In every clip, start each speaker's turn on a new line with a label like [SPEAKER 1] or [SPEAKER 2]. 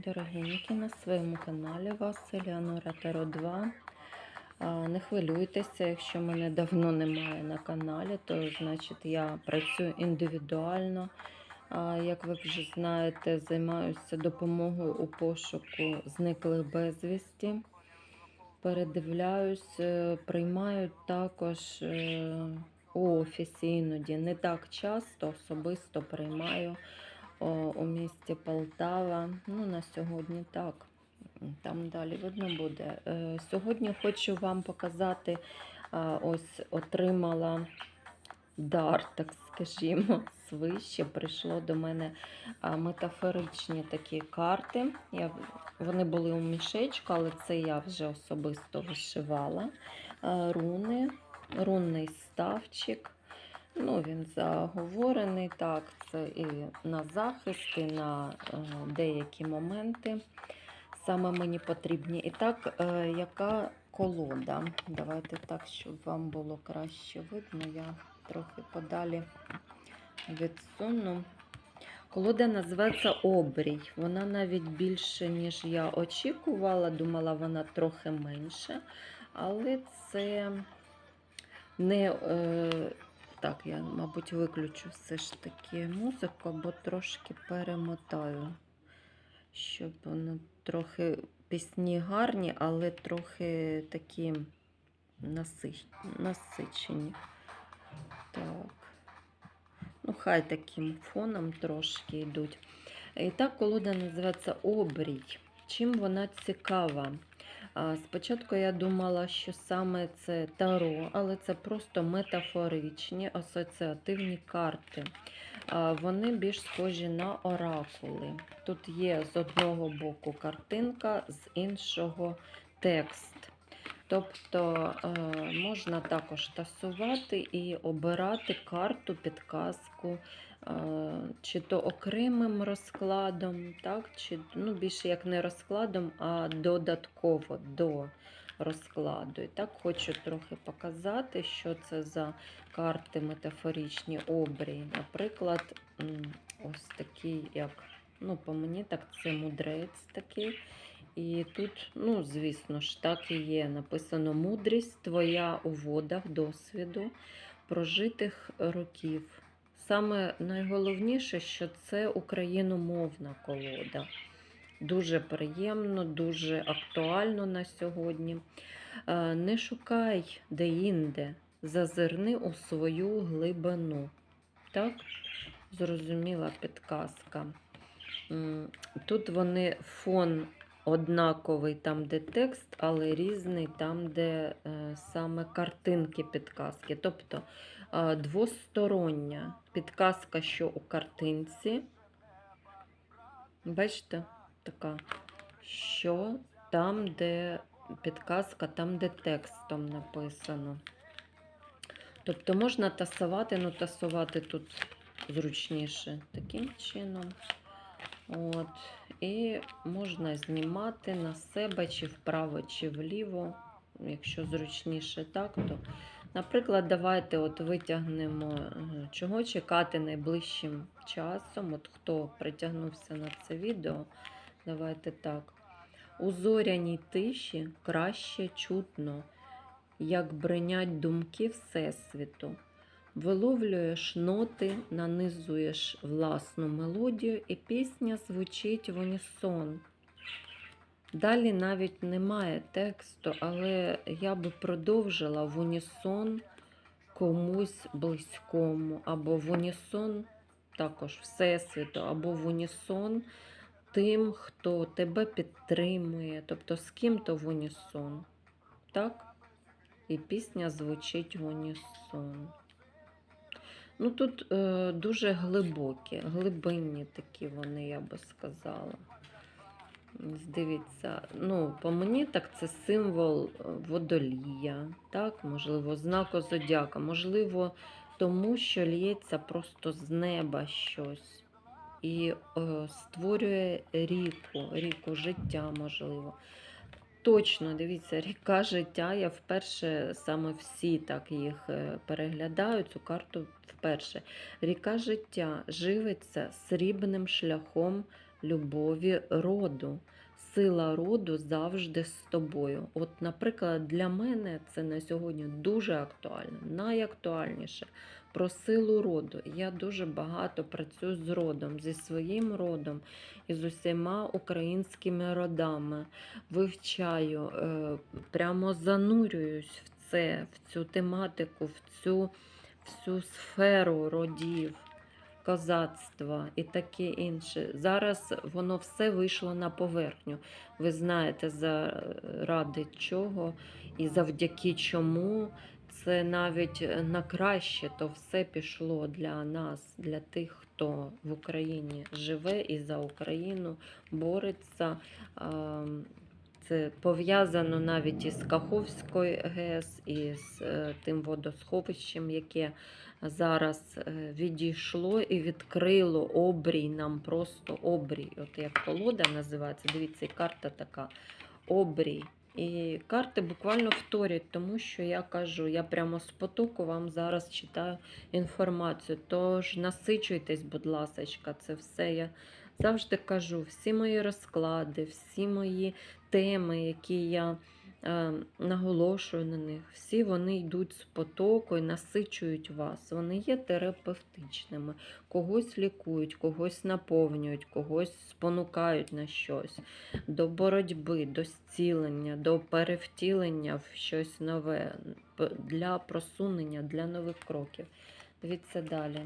[SPEAKER 1] мої дорогенькі, на своєму каналі вас Еліанора Таро 2. Не хвилюйтеся, якщо мене давно немає на каналі, то значить я працюю індивідуально. Як ви вже знаєте, займаюся допомогою у пошуку зниклих безвісті. Передивляюсь, е, приймаю також е, у офісі іноді. Не так часто, особисто приймаю у місті Полтава. Ну, на сьогодні так. Там далі видно буде. Е, Сьогодні хочу вам показати, ось отримала дар, так скажімо, свище. Прийшло до мене метафоричні такі карти. Я, вони були у мішечку, але це я вже особисто вишивала. Руни, рунний ставчик. Ну, він заговорений, так, це і на захист, і на е, деякі моменти саме мені потрібні. І так, е, яка колода? Давайте так, щоб вам було краще видно. Я трохи подалі відсуну. Колода називається Обрій. Вона навіть більше, ніж я очікувала. Думала, вона трохи менше. Але це не. Так, я, мабуть, виключу все ж таки музику, бо трошки перемотаю, щоб воно трохи пісні гарні, але трохи такі насичені. Так. Ну, хай таким фоном трошки йдуть. І так, колода називається Обрій. Чим вона цікава? Спочатку я думала, що саме це таро, але це просто метафоричні асоціативні карти. Вони більш схожі на оракули. Тут є з одного боку картинка, з іншого текст. Тобто можна також тасувати і обирати карту, підказку, чи то окремим розкладом, так, чи ну, більше як не розкладом, а додатково до розкладу. І так хочу трохи показати, що це за карти метафоричні обрії. Наприклад, ось такий, як, ну, по мені так, це мудрець такий. І тут, ну, звісно ж, так і є. Написано мудрість твоя у водах досвіду прожитих років. Саме найголовніше, що це україномовна колода. Дуже приємно, дуже актуально на сьогодні. Е, Не шукай де-інде, зазирни у свою глибину. Так, зрозуміла підказка. Тут вони фон однаковий там, де текст, але різний там, де е, саме картинки підказки. Тобто двостороння підказка, що у картинці. Бачите, така, що там, де підказка, там, де текстом написано. Тобто можна тасувати, ну тасувати тут зручніше таким чином. От. І можна знімати на себе чи вправо, чи вліво, якщо зручніше так, то, наприклад, давайте от витягнемо, е, чого чекати найближчим часом. От Хто притягнувся на це відео, давайте так. У зоряній тиші краще чутно, як бринять думки Всесвіту. Виловлюєш ноти, нанизуєш власну мелодію, і пісня звучить в унісон. Далі навіть немає тексту, але я би продовжила в унісон комусь близькому, або в унісон також Всесвіту, або в унісон тим, хто тебе підтримує, тобто з ким-то в унісон. Так? І пісня звучить в унісон. Ну тут е, дуже глибокі, глибинні такі вони, я би сказала. Ось Дивіться, ну, по мені так це символ е, водолія, так, можливо, знаку зодіака, можливо, тому що лється просто з неба щось і е, створює ріку, ріку життя, можливо. Точно, дивіться, ріка життя. Я вперше саме всі так їх е, переглядаю, цю карту вперше. Ріка життя живиться срібним шляхом любові роду. Сила роду завжди з тобою. От, наприклад, для мене це на сьогодні дуже актуально, найактуальніше про силу роду. Я дуже багато працюю з родом, зі своїм родом і з усіма українськими родами. Вивчаю, е, прямо занурююсь в це, в цю тематику, в цю всю сферу родів, козацтва і таке інше. Зараз воно все вийшло на поверхню. Ви знаєте, заради чого і завдяки чому це навіть на краще, то все пішло для нас, для тих, хто в Україні живе і за Україну бореться. Це пов'язано навіть із Каховською ГЕС, і з е, тим водосховищем, яке зараз е, відійшло і відкрило обрій нам просто обрій. От як колода називається, дивіться, і карта така обрій. І карти буквально вторять, тому що я кажу, я прямо з потоку вам зараз читаю інформацію. Тож насичуйтесь, будь ласка, це все я завжди кажу. Всі мої розклади, всі мої теми, які я е, наголошую на них, всі вони йдуть з потоку і насичують вас. Вони є терапевтичними, когось лікують, когось наповнюють, когось спонукають на щось, до боротьби, до зцілення, до перевтілення в щось нове, для просунення, для нових кроків. Дивіться далі.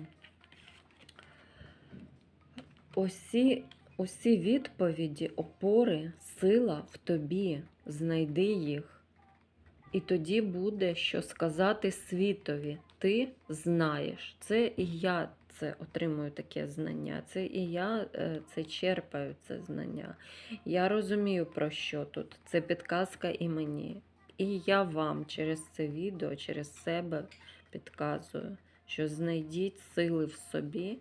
[SPEAKER 1] Усі, усі відповіді, опори, сила в тобі. Знайди їх. І тоді буде що сказати світові. Ти знаєш. Це і я це отримую таке знання. Це і я е, це черпаю, це знання. Я розумію, про що тут. Це підказка і мені. І я вам через це відео, через себе підказую, що знайдіть сили в собі,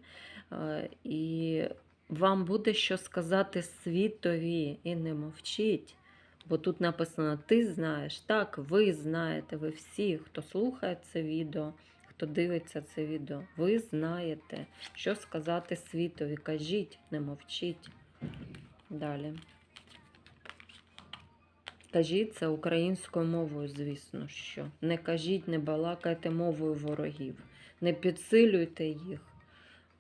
[SPEAKER 1] і вам буде що сказати світові, і не мовчіть. Бо тут написано Ти знаєш. Так, ви знаєте, ви всі, хто слухає це відео, хто дивиться це відео, ви знаєте, що сказати світові. Кажіть, не мовчіть. Далі. Кажіть це українською мовою, звісно, що. Не кажіть, не балакайте мовою ворогів, не підсилюйте їх.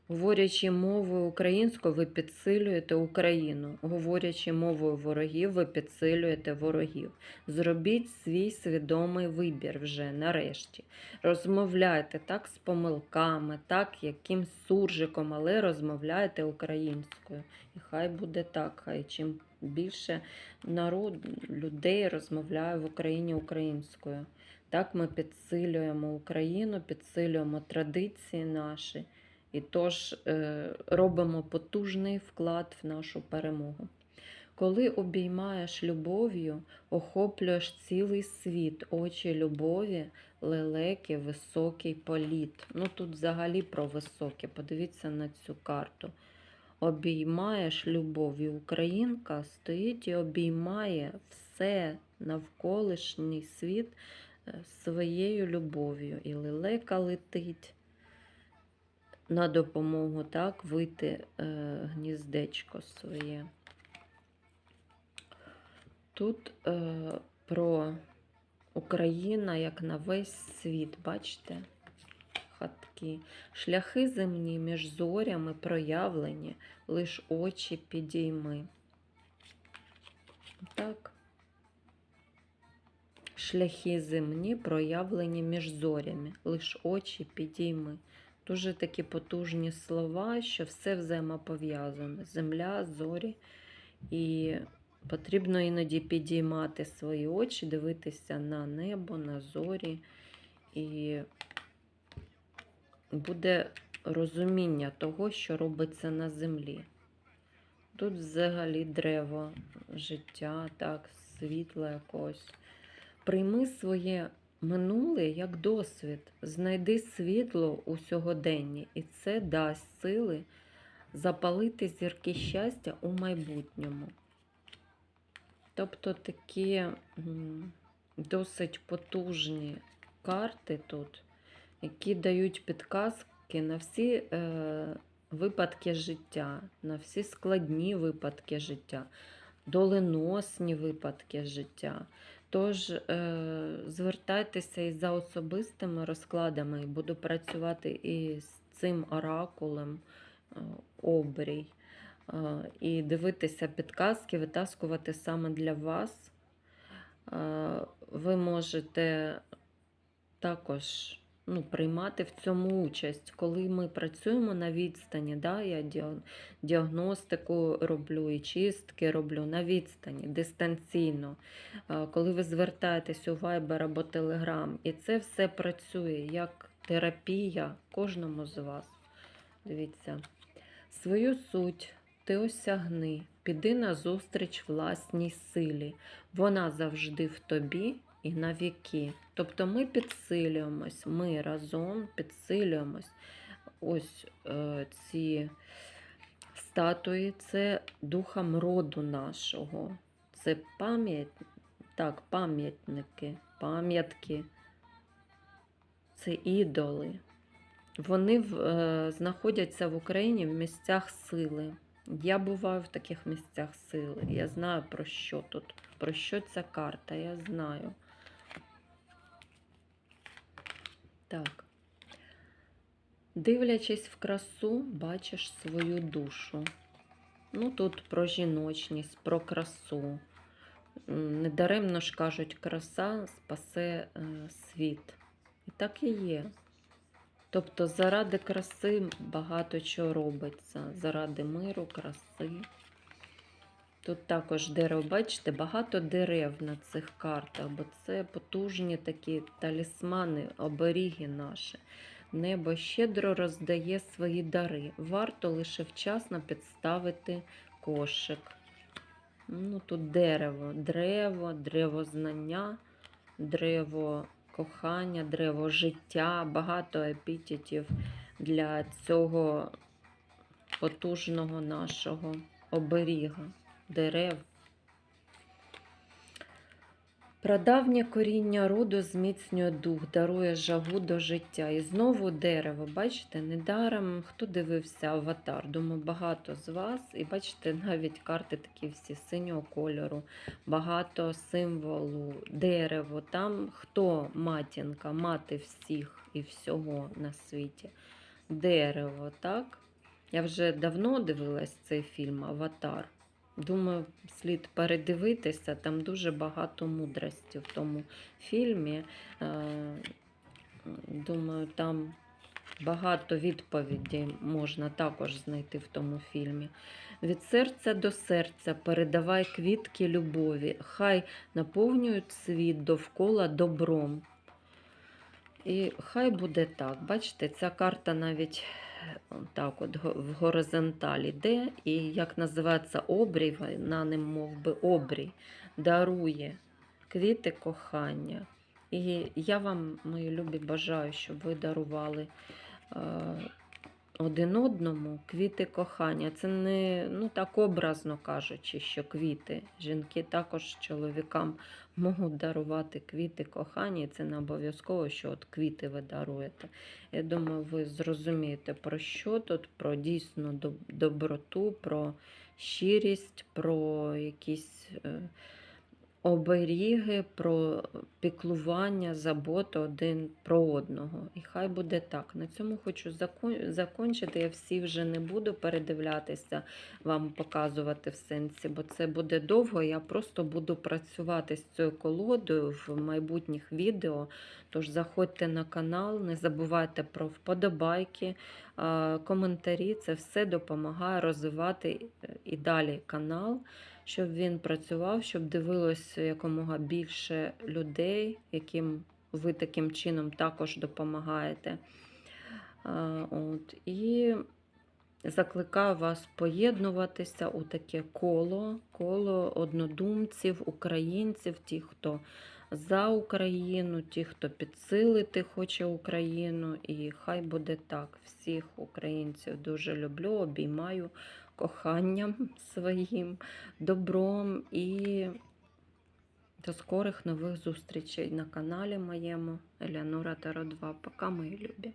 [SPEAKER 1] Говорячи мовою українською, ви підсилюєте Україну. Говорячи мовою ворогів, ви підсилюєте ворогів. Зробіть свій свідомий вибір вже нарешті. Розмовляйте так з помилками, так якимсь суржиком, але розмовляйте українською. І хай буде так. Хай чим більше народ людей розмовляє в Україні українською. Так ми підсилюємо Україну, підсилюємо традиції наші. І тож е, робимо потужний вклад в нашу перемогу. Коли обіймаєш любов'ю, охоплюєш цілий світ, очі любові, лелеки, високий політ. Ну тут взагалі про високе. Подивіться на цю карту. Обіймаєш любов'ю. Українка стоїть і обіймає все навколишній світ е, своєю любов'ю. І лелека летить на допомогу так вийти е, гніздечко своє. Тут е, про Україна як на весь світ, бачите? Хатки. Шляхи земні між зорями проявлені, лиш очі підійми. Так. Шляхи земні проявлені між зорями, лиш очі підійми. Дуже такі потужні слова, що все взаємопов'язане. Земля, зорі. І потрібно іноді підіймати свої очі, дивитися на небо, на зорі. І буде розуміння того, що робиться на землі. Тут взагалі древо, життя, так, світло якось. Прийми своє минуле як досвід, знайди світло у сьогоденні, і це дасть сили запалити зірки щастя у майбутньому. Тобто такі досить потужні карти тут, які дають підказки на всі е, випадки життя, на всі складні випадки життя, доленосні випадки життя. Тож е, звертайтеся і за особистими розкладами, буду працювати і з цим оракулем е, обрій, е, і дивитися підказки, витаскувати саме для вас. Ви можете також ну, приймати в цьому участь, коли ми працюємо на відстані. Да, я діагностику роблю і чистки роблю на відстані, дистанційно. Коли ви звертаєтесь у Viber або Telegram, і це все працює як терапія кожному з вас. Дивіться, свою суть ти осягни, піди назустріч власній силі. Вона завжди в тобі і на віки. Тобто ми підсилюємось, ми разом підсилюємось. Ось е, ці статуї це духом роду нашого. Це пам'ять, так, пам'ятники, пам'ятки, це ідоли. Вони в, е, знаходяться в Україні в місцях сили. Я буваю в таких місцях сили. Я знаю про що тут, про що ця карта, я знаю. Так. Дивлячись в красу, бачиш свою душу. Ну, тут про жіночність, про красу. Недаремно ж кажуть, краса спасе е, світ. І так і є. Тобто заради краси багато чого робиться. Заради миру, краси. Тут також дерево, бачите, багато дерев на цих картах, бо це потужні такі талісмани, оберіги наші. Небо щедро роздає свої дари. Варто лише вчасно підставити кошик. Ну, тут дерево, древо, древо знання, древо кохання, древо життя, багато епітетів для цього потужного нашого оберіга дерев. Прадавнє коріння роду зміцнює дух, дарує жагу до життя. І знову дерево. Бачите, недаром хто дивився аватар. Думаю, багато з вас. І бачите, навіть карти такі всі синього кольору, багато символу, дерево. Там хто матінка, мати всіх і всього на світі. Дерево, так? Я вже давно дивилась цей фільм Аватар. Думаю, слід передивитися, там дуже багато мудрості в тому фільмі. Е, Думаю, там багато відповідей можна також знайти в тому фільмі. Від серця до серця передавай квітки любові, хай наповнюють світ довкола добром. І хай буде так. Бачите, ця карта навіть так от в горизонталі йде, і як називається обрій, на ним мов би обрій, дарує квіти кохання. І я вам, мої любі, бажаю, щоб ви дарували е, один одному квіти кохання. Це не ну так образно кажучи, що квіти. Жінки також чоловікам можуть дарувати квіти кохання, і це не обов'язково, що от квіти ви даруєте. Я думаю, ви зрозумієте, про що тут, про дійсну доброту, про щирість, про якісь е, оберіги, про піклування, заботу один про одного. І хай буде так. На цьому хочу закон- закінчити. Я всі вже не буду передивлятися, вам показувати в сенсі, бо це буде довго. Я просто буду працювати з цією колодою в майбутніх відео. Тож заходьте на канал, не забувайте про вподобайки, коментарі. Це все допомагає розвивати е, і далі канал, щоб він працював, щоб дивилося якомога більше людей, яким ви таким чином також допомагаєте. От, і закликаю вас поєднуватися у таке коло, коло однодумців, українців, ті, хто за Україну, ті, хто підсилити хоче Україну. І хай буде так. Всіх українців дуже люблю, обіймаю коханням своїм, добром і до скорих нових зустрічей на каналі моєму Елеонора Таро 2. Пока, мої любі.